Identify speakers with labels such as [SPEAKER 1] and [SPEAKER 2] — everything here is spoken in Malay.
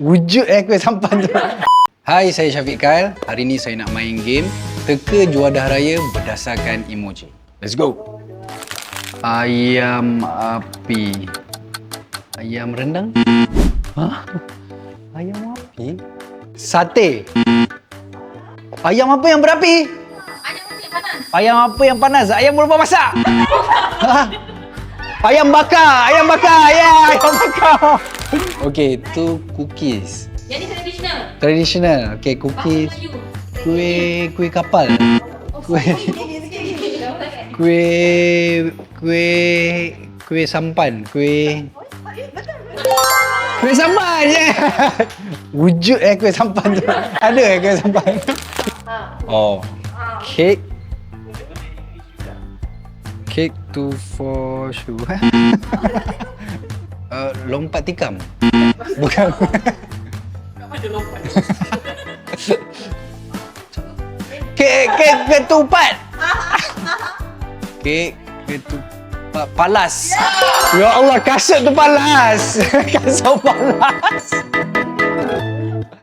[SPEAKER 1] Wujud eh kuih sampan tu. Hai, saya Syafiq Kyle. Hari ni saya nak main game Teka Juadah Raya berdasarkan emoji. Let's go. Ayam api. Ayam rendang? Hah? Ayam api? Sate. Ayam apa yang berapi? Ayam apa yang panas? Ayam berapa masak? Hah? Ayam bakar, ayam bakar, ya, yeah, ayam bakar. Okey, tu cookies.
[SPEAKER 2] Jadi tradisional.
[SPEAKER 1] Traditional. Okey, cookies. Kuih kuih kapal. Kuih
[SPEAKER 2] Sikit-sikit.
[SPEAKER 1] kuih kuih kuih sampan, kuih Kuih sampan je. Wujud eh kuih sampan tu. Ada eh kuih sampan. Oh. Cake. Cake to for shoe. uh, lompat tikam. Bukan. Kek kek ketupat. Kek ketupat palas. Ya Allah kasut tu palas. kasut palas.